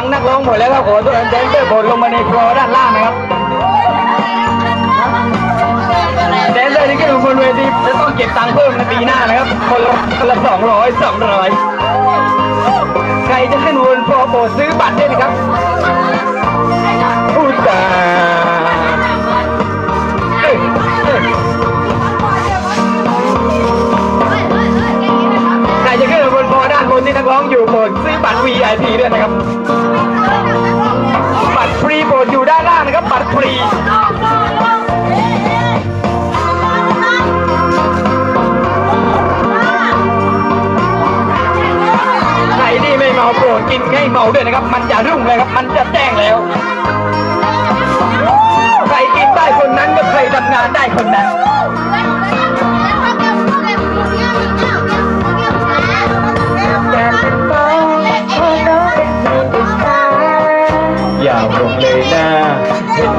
หมดแล้วครับโอ้โหแดนเซอร์โบนลงมาในฟลอร์ด้านล่างนะครับแดนเซอร์ที่ขึ้นมาบนเวทีจะต้องเก็บตังค์เพิ่มในปีหน้านะครับ คนละคนละสองร้อยสองร้อยใครจะขึ้นบนฟลอโปรดซื้อบัตรด้วยนะครับ ที่นักร้องอยู่โปรดซื้อบัตร VIP ด้วยนะครับ บัตรฟรีโปรดอยู่ด้านล่างนะครับ บัตรฟรีใครที่ไม่เมาโปรดกินให้เมาด้วยนะครับ มันจะรุ่งเลยครับ มันจะแจ้งแล้ว ใครกินได้คนนั้นก็ใครทำงานได้คนนั้น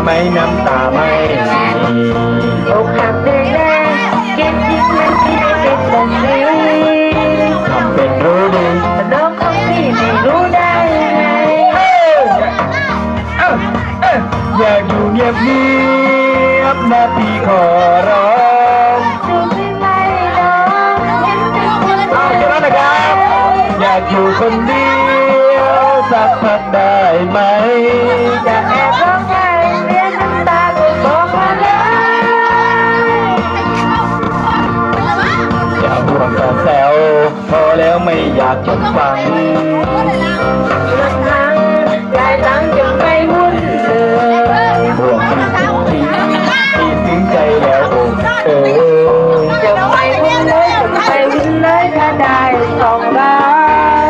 มน้ำตาไม่มีอกหักเลยนะเก็บทิ้งมันที่เป็นแบบนี้ทำเป็นรู้ดีแต่น้องของพี่ไม่รู้ได้ไงอยเอ้าอยู่เงียบเงียบนะพี่ขอร้องอยากอยู่คนเดียวสักพักได้ไหมจะแอบ แล้วไม่อยากจะฟังลำพังยายตังยังไม่วุ่นเลยห่วงที่ที่ที่ซึ้งใจแล้วโอ้เออจะไปวุ่นเลยจะไปวุ่นเลยถ้าได้สองร้อย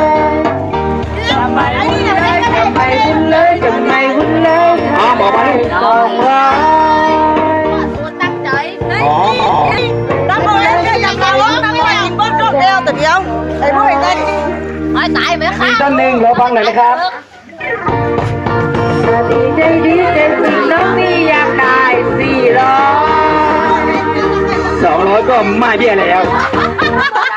จะไปวุ่นเลยจะไปวุ่นเลยจะไม่วุ่นเลยถ้าได้สองร้อย ท่านหนึ่งเราฟังหน่อยนะครับดีใจดีใจสิน้องนี่อยากได้สี่ร้อยสองร้อยก็ไม่เบี้ยแล้ว Hãy